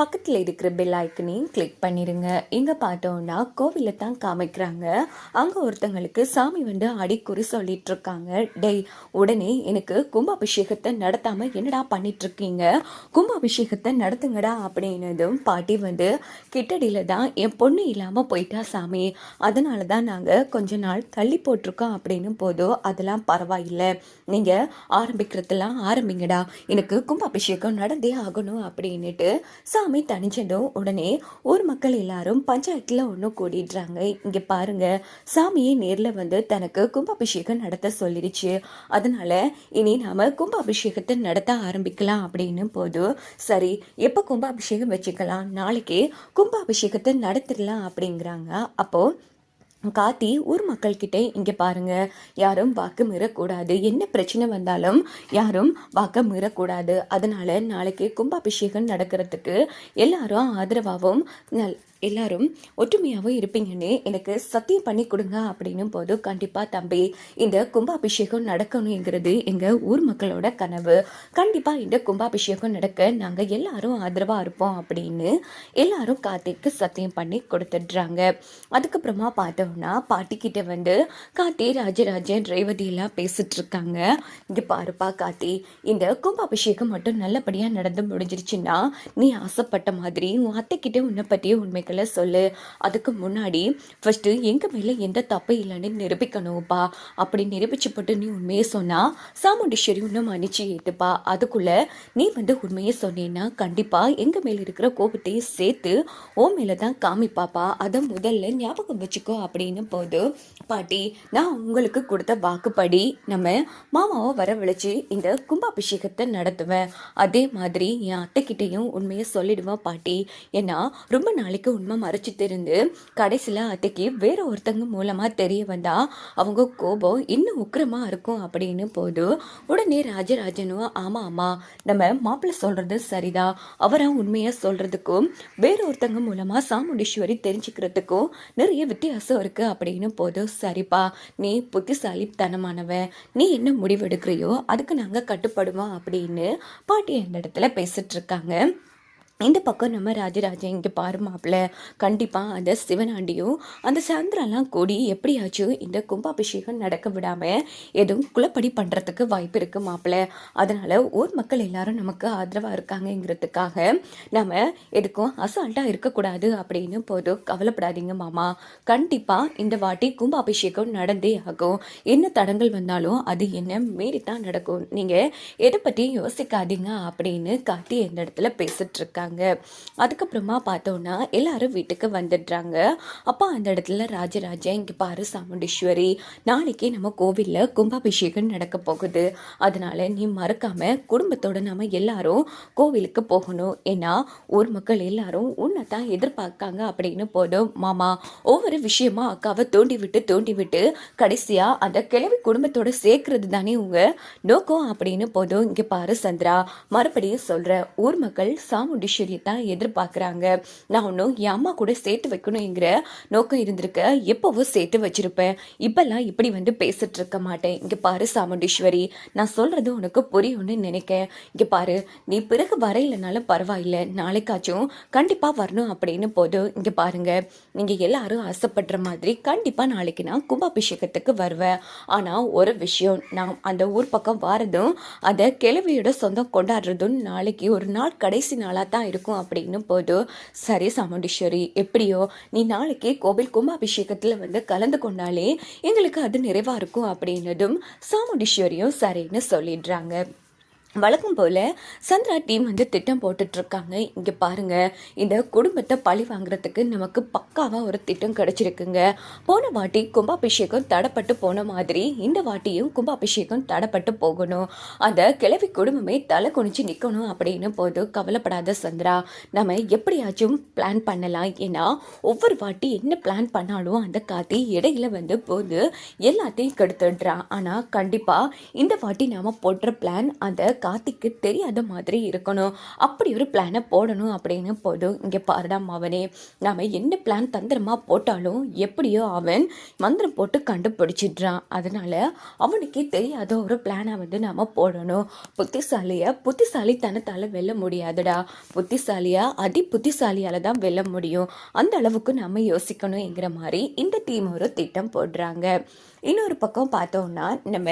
பக்கத்தில் இருக்கிற பெல் ஐக்கனையும் கிளிக் பண்ணிடுங்க இங்கே பார்த்தோன்னா கோவிலில் தான் காமிக்கிறாங்க. அங்கே ஒருத்தங்களுக்கு சாமி வந்து அடிக்குறி சொல்லிட்டு இருக்காங்க டேய் உடனே எனக்கு கும்பாபிஷேகத்தை நடத்தாமல் என்னடா பண்ணிகிட்ருக்கீங்க கும்பாபிஷேகத்தை நடத்துங்கடா அப்படின்னதும் பாட்டி வந்து கிட்டடியில் தான் என் பொண்ணு இல்லாமல் போயிட்டா சாமி. அதனால தான் நாங்கள் கொஞ்ச நாள் தள்ளி போட்டிருக்கோம் அப்படின்னு போதும் அதெல்லாம் பரவாயில்லை. நீங்கள் ஆரம்பிக்கிறதெல்லாம் ஆரம்பிங்கடா. எனக்கு கும்பாபிஷேகம் நடந்தே ஆகணும் அப்படின்னுட்டு சாமி தணிஞ்சதும் உடனே ஊர் மக்கள் எல்லாரும் பஞ்சாயத்தில் ஒன்று கூடிடுறாங்க. இங்கே பாருங்க சாமியை நேரில் வந்து தனக்கு கும்பாபிஷேகம் நடத்த சொல்லிடுச்சு. அதனால இனி நாம கும்பாபிஷேகத்தை நடத்த ஆரம்பிக்கலாம் அப்படின்னு போது சரி எப்போ கும்பாபிஷேகம் வச்சுக்கலாம்? நாளைக்கே கும்பாபிஷேகத்தை நடத்திடலாம் அப்படிங்கிறாங்க. அப்போது காத்தி ஊர் மக்கள்கிட்ட இங்கே பாருங்க. யாரும் வாக்கு மீறக்கூடாது. என்ன பிரச்சனை வந்தாலும் யாரும் வாக்க மீறக்கூடாது. அதனால நாளைக்கு கும்பாபிஷேகம் நடக்கிறதுக்கு எல்லாரும் ஆதரவாகவும் நல் எல்லாரும் ஒற்றுமையாகவும் இருப்பீங்கன்னு எனக்கு சத்தியம் பண்ணி கொடுங்க அப்படின்னும் போது கண்டிப்பாக தம்பி இந்த கும்பாபிஷேகம் நடக்கணுங்கிறது எங்கள் ஊர் மக்களோட கனவு. கண்டிப்பாக இந்த கும்பாபிஷேகம் நடக்க நாங்கள் எல்லாரும் ஆதரவாக இருப்போம் அப்படின்னு எல்லாரும் கார்த்திக்கு சத்தியம் பண்ணி கொடுத்துட்றாங்க. அதுக்கப்புறமா பார்த்தோம்னா பாட்டிக்கிட்ட வந்து கார்த்தி ராஜராஜன் ரேவதி எல்லாம் பேசிட்டு இருக்காங்க இங்கே பாருப்பா கார்த்தி இந்த கும்பாபிஷேகம் மட்டும் நல்லபடியாக நடந்து முடிஞ்சிருச்சுன்னா நீ ஆசைப்பட்ட மாதிரி உன் அத்தைக்கிட்ட உன்னை பற்றிய உண்மைகளை சொல்லு. அதுக்கு முன்னாடி ஃபஸ்ட்டு எங்கள் மேலே எந்த தப்பு இல்லைன்னு நிரூபிக்கணும்ப்பா. அப்படி நிரூபிச்சு போட்டு நீ உண்மையை சொன்னா சாமுண்டீஸ்வரி உன்னை மன்னிச்சு ஏற்றுப்பா அதுக்குள்ளே நீ வந்து உண்மையை சொன்னேன்னா கண்டிப்பாக எங்கள் மேலே இருக்கிற கோபத்தையும் சேர்த்து ஓ மேலே தான் காமிப்பாப்பா. அதை முதல்ல ஞாபகம் வச்சுக்கோ அப்படின்னு போது பாட்டி நான் உங்களுக்கு கொடுத்த வாக்குப்படி நம்ம மாமாவை வரவழைச்சு இந்த கும்பாபிஷேகத்தை நடத்துவேன். அதே மாதிரி என் அத்தைக்கிட்டேயும் உண்மையை சொல்லிடுவேன் பாட்டி. ஏன்னா ரொம்ப நாளைக்கு உண்மை மறைச்சி தெரிந்து கடைசியில் அத்தைக்கு வேற ஒருத்தங்க மூலமாக தெரிய வந்தால் அவங்க கோபம் இன்னும் உக்கிரமாக இருக்கும். அப்படின்னு போது உடனே ராஜராஜனும் ஆமாம் ஆமாம் நம்ம மாப்பிள்ளை சொல்கிறது சரிதான் அவரா உண்மையாக சொல்கிறதுக்கும் வேற ஒருத்தங்க மூலமாக சாமுண்டீஸ்வரி தெரிஞ்சுக்கிறதுக்கும் நிறைய வித்தியாசம் இருக்குது அப்படின்னு போதும் சரிப்பா நீ புத்திசாலித்தனமானவ நீ என்ன முடிவெடுக்கிறியோ அதுக்கு நாங்கள் கட்டுப்படுவோம் அப்படின்னு பாட்டி அந்த இடத்துல பேசிட்டு இருக்காங்க. இந்த பக்கம் நம்ம ராஜராஜன் இங்கே பாரு மாப்பிள்ள. கண்டிப்பாக அந்த சிவனாண்டியும் அந்த சந்திராலாம் கூடி எப்படியாச்சும் இந்த கும்பாபிஷேகம் நடக்க விடாமல் எதுவும் குலப்படி பண்ணுறதுக்கு வாய்ப்பு இருக்குது மாப்பிள்ள. அதனால் ஊர் மக்கள் எல்லாரும் நமக்கு ஆதரவாக இருக்காங்கங்கிறதுக்காக நம்ம எதுக்கும் அசால்ட்டாக இருக்கக்கூடாது அப்படின்னு போதும் கவலைப்படாதீங்க மாமா. கண்டிப்பாக இந்த வாட்டி கும்பாபிஷேகம் நடந்தே ஆகும். என்ன தடங்கள் வந்தாலும் அது என்ன மீறி தான் நடக்கும். நீங்கள் எதை பற்றியும் யோசிக்காதீங்க அப்படின்னு காட்டி இந்த இடத்துல பேசிகிட்ருக்காங்க இருக்காங்க அதுக்கப்புறமா பார்த்தோன்னா எல்லாரும் வீட்டுக்கு வந்துடுறாங்க. அப்போ அந்த இடத்துல ராஜராஜன் இங்கே பாரு சாமுண்டீஸ்வரி நாளைக்கு நம்ம கோவிலில் கும்பாபிஷேகம் நடக்க போகுது. அதனால நீ மறக்காம குடும்பத்தோட நம்ம எல்லாரும் கோவிலுக்கு போகணும். ஏன்னா ஊர் மக்கள் எல்லாரும் உன்னை தான் எதிர்பார்க்காங்க அப்படின்னு போதும் மாமா. ஒவ்வொரு விஷயமா அக்காவை தோண்டி விட்டு தோண்டி விட்டு கடைசியாக அந்த கிழவி குடும்பத்தோட சேர்க்கறது தானே உங்க நோக்கம் அப்படின்னு போதும் இங்கே பாரு சந்திரா மறுபடியும் சொல்கிற ஊர் மக்கள் சாமுண்டீஸ்வரி தான் எதிர்பார்க்குறாங்க. நான் ஒன்றும் என் அம்மா கூட சேர்த்து வைக்கணுங்கிற நோக்கம் இருந்திருக்க. எப்போவோ சேர்த்து வச்சிருப்பேன். இப்போல்லாம் இப்படி வந்து பேசிட்டு இருக்க மாட்டேன். இங்கே பாரு சாமுண்டீஸ்வரி நான் சொல்கிறது உனக்கு புரியும்னு நினைக்கேன். இங்கே பாரு நீ பிறகு வரையிலனாலும் பரவாயில்ல. நாளைக்காச்சும் கண்டிப்பாக வரணும் அப்படின்னு போதும் இங்கே பாருங்க நீங்கள் எல்லாரும் ஆசைப்படுற மாதிரி கண்டிப்பாக நாளைக்கு நான் கும்பாபிஷேகத்துக்கு வருவேன். ஆனால் ஒரு விஷயம் நான் அந்த ஊர் பக்கம் வாரதும் அதை கிழவியோட சொந்தம் கொண்டாடுறதும் நாளைக்கு ஒரு நாள் கடைசி நாளாக தான் இருக்கும் அப்படின்னு போது சரி சாமுண்டீஸ்வரி எப்படியோ நீ நாளைக்கு கோவில் கும்பாபிஷேகத்தில் வந்து கலந்து கொண்டாலே எங்களுக்கு அது நிறைவாக இருக்கும் அப்படின்னதும் சாமுண்டீஸ்வரியும் சரின்னு சொல்லிடுறாங்க. வழக்கம் போல் சந்திரா டீம் வந்து திட்டம் போட்டுட்ருக்காங்க. இங்கே பாருங்கள் இந்த குடும்பத்தை பழி வாங்குறதுக்கு நமக்கு பக்காவாக ஒரு திட்டம் கிடச்சிருக்குங்க. போன வாட்டி கும்பாபிஷேகம் தடப்பட்டு போன மாதிரி இந்த வாட்டியும் கும்பாபிஷேகம் தடப்பட்டு போகணும். அந்த கிழவி குடும்பமே தலை குனிச்சு நிற்கணும் அப்படின்னு போது கவலைப்படாத சந்திரா நம்ம எப்படியாச்சும் பிளான் பண்ணலாம். ஏன்னா ஒவ்வொரு வாட்டி என்ன பிளான் பண்ணாலும் அந்த காத்தி இடையில வந்து போது எல்லாத்தையும் கெடுத்துடுறான் ஆனால் கண்டிப்பாக இந்த வாட்டி நாம் போடுற பிளான் அந்த கார்த்திக்கு தெரியாத மாதிரி இருக்கணும். அப்படி ஒரு பிளானை போடணும் அப்படின்னு போதும். இங்கே பாருடா அவனே நாம் என்ன பிளான் தந்திரமாக போட்டாலும் எப்படியோ அவன் மந்திரம் போட்டு கண்டுபிடிச்சிடுறான். அதனால் அவனுக்கே தெரியாத ஒரு பிளானை வந்து நாம் போடணும். புத்திசாலியை புத்திசாலித்தனத்தால் வெல்ல முடியாதுடா. புத்திசாலியாக அதி புத்திசாலியால் தான் வெல்ல முடியும். அந்த அளவுக்கு நம்ம யோசிக்கணுங்கிற மாதிரி இந்த டீம் ஒரு திட்டம் போடுறாங்க. இன்னொரு பக்கம் பார்த்தோம்னா நம்ம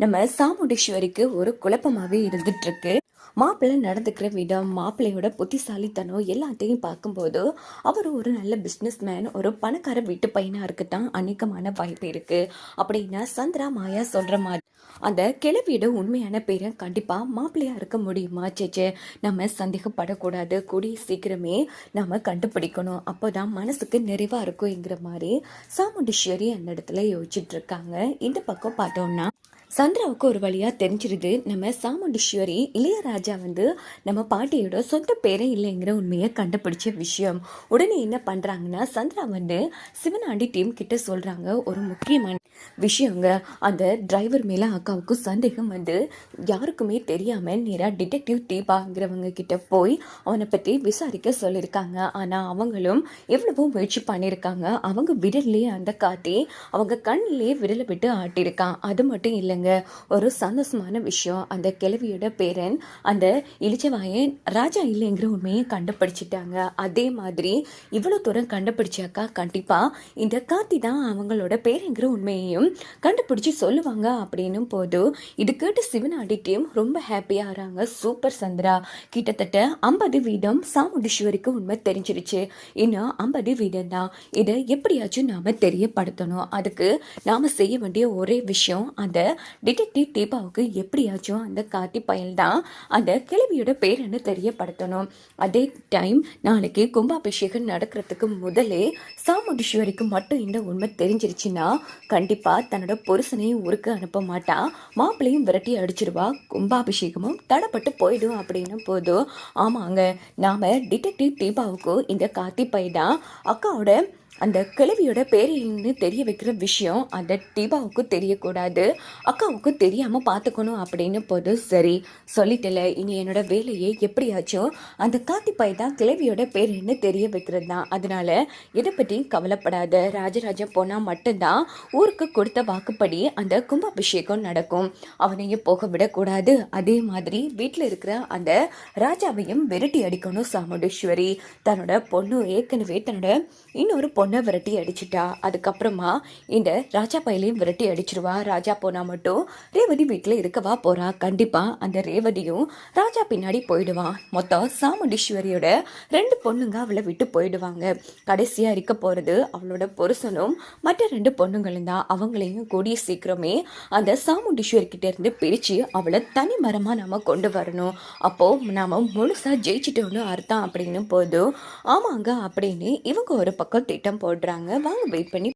நம்ம சாமுண்டீஸ்வரிக்கு ஒரு குழப்பமாகவே இருந்துட்டு இருக்கு மாப்பிள்ளை நடந்துக்கிற விதம் மாப்பிள்ளையோட புத்திசாலித்தனம் எல்லாத்தையும் பார்க்கும்போது அவர் ஒரு நல்ல பிஸ்னஸ் மேன் ஒரு பணக்கார வீட்டு பையனாக இருக்கத்தான் அநேகமான வாய்ப்பு இருக்குது அப்படின்னா சந்திரா மாயா சொல்கிற மாதிரி. அந்த கிளவியோட உண்மையான பேரை கண்டிப்பாக மாப்பிள்ளையாக இருக்க முடியுமா? சேச்சே நம்ம சந்தேகப்படக்கூடாது. கூடிய சீக்கிரமே நம்ம கண்டுபிடிக்கணும். அப்போ தான் மனசுக்கு நிறைவாக இருக்குங்கிற மாதிரி சாமுண்டீஸ்வரி அந்த இடத்துல யோசிச்சுட்டு இருக்காங்க இந்த பக்கம் பார்த்தோம்னா சந்திராவுக்கு ஒரு வழியாக தெரிஞ்சிருது நம்ம சாமுண்டீஸ்வரி இளையராஜா வந்து நம்ம பாட்டியோட சொந்த பேரே இல்லைங்கிற உண்மையை கண்டுபிடிச்ச விஷயம். உடனே என்ன பண்ணுறாங்கன்னா சந்திரா வந்து சிவனாண்டி டீம் கிட்ட சொல்கிறாங்க ஒரு முக்கியமான விஷயங்க. அந்த டிரைவர் மேலே அக்காவுக்கு சந்தேகம் வந்து யாருக்குமே தெரியாமல் நேராக டிடெக்டிவ் டீபாங்கிறவங்க கிட்ட போய் அவனை பற்றி விசாரிக்க சொல்லியிருக்காங்க. ஆனால் அவங்களும் எவ்வளவோ முயற்சி பண்ணியிருக்காங்க. அவங்க விரல்லையே அந்த காட்டி அவங்க கண்ணிலே விரலை விட்டு ஆட்டியிருக்கான். அது மட்டும் இல்லைங்க ஒரு சந்தோஷமான விஷயம். அந்த கிழவியோட பேரன் அந்த இளிச்சவாயன் ராஜா இல்லைங்கிற உண்மையை கண்டுபிடிச்சிட்டாங்க. அதே மாதிரி இவ்வளோ தூரம் கண்டுபிடிச்சாக்கா கண்டிப்பா இந்த கார்த்தி தான் அவங்களோட பேருங்கிற உண்மையையும் கண்டுபிடிச்சி சொல்லுவாங்க அப்படின்னும் போது இது கேட்டு சிவனாடிட்டியும் ரொம்ப ஹாப்பியா ஆறாங்க சூப்பர் சந்திரா. கிட்டத்தட்ட ஐம்பது வீதம் சாமுண்டீஸ்வரிக்கு உண்மை தெரிஞ்சிருச்சு. இன்னும் ஐம்பது வீதம் தான். இதை எப்படியாச்சும் நாம தெரியப்படுத்தணும். அதுக்கு நாம செய்ய வேண்டிய ஒரே விஷயம் அந்த டிடெக்டிவ் தீபாவுக்கு எப்படியாச்சும் அந்த கார்த்தி பயல்தான் அந்த கிழவியோட என்ன தெரியப்படுத்தணும். அதே டைம் நாளைக்கு கும்பாபிஷேகம் நடக்கிறதுக்கு முதலே சாமுண்டீஸ்வரிக்கு மட்டும் இந்த உண்மை தெரிஞ்சிருச்சுன்னா கண்டிப்பாக தன்னோட புருஷனையும் ஊருக்கு அனுப்ப மாட்டா. மாப்பிள்ளையும் விரட்டி அடிச்சிருவா. கும்பாபிஷேகமும் தடப்பட்டு போயிடும் அப்படின்னு போதும் ஆமாங்க நாம டிடெக்டிவ் தீபாவுக்கு இந்த கார்த்தி பை தான் அக்காவோட அந்த கிழவியோட பேரைன்னு தெரிய வைக்கிற விஷயம் அந்த டிபாவுக்கு தெரியக்கூடாது அக்காவுக்கு தெரியாமல் பார்த்துக்கணும் அப்படின்னு போதும் சரி சொல்லிட்டல. இனி என்னோட வேலையை எப்படியாச்சும் அந்த காத்திப்பாய் தான் கிழவியோட என்ன தெரிய வைக்கிறது தான். அதனால இதை பற்றியும் கவலைப்படாத. ராஜராஜா போனால் மட்டும்தான் ஊருக்கு கொடுத்த வாக்குப்படி அந்த கும்பாபிஷேகம் நடக்கும். அவனையும் போக விடக்கூடாது. அதே மாதிரி வீட்டில் இருக்கிற அந்த ராஜாவையும் விரட்டி அடிக்கணும் சாமுண்டேஸ்வரி. தன்னோட பொண்ணு ஏற்கனவே தன்னோட இன்னொரு பொண்ணு விரட்டி அடிச்சிட்டா. அதுக்கப்புறமா இந்த ராஜா பையலையும் விரட்டி அடிச்சிருவா. ராஜா போனால் மட்டும் ரேவதி வீட்டில் இருக்கவா போறா. கண்டிப்பாக அந்த ரேவதியும் ராஜா பின்னாடி போயிடுவான் மொத்தம் சாமுண்டீஸ்வரியோட ரெண்டு பொண்ணுங்க அவளை விட்டு போயிடுவாங்க. கடைசியாக இருக்க போகிறது அவளோட புருஷனும் மற்ற ரெண்டு பொண்ணுங்களும் தான். அவங்களையும் கூடிய சீக்கிரமே அந்த சாமுண்டீஸ்வரிக்கிட்டேருந்து பிரித்து இருந்து அவளை தனி மரமாக நம்ம கொண்டு வரணும். அப்போது நாம் முழுசாக ஜெயிச்சிட்டோன்னு அர்த்தம் அப்படின்னு போதும். ஆமாங்க அப்படின்னு இவங்க ஒரு பக்கம் திட்டம் போடுறாங்க. வாங்க வெயிட் பண்ணி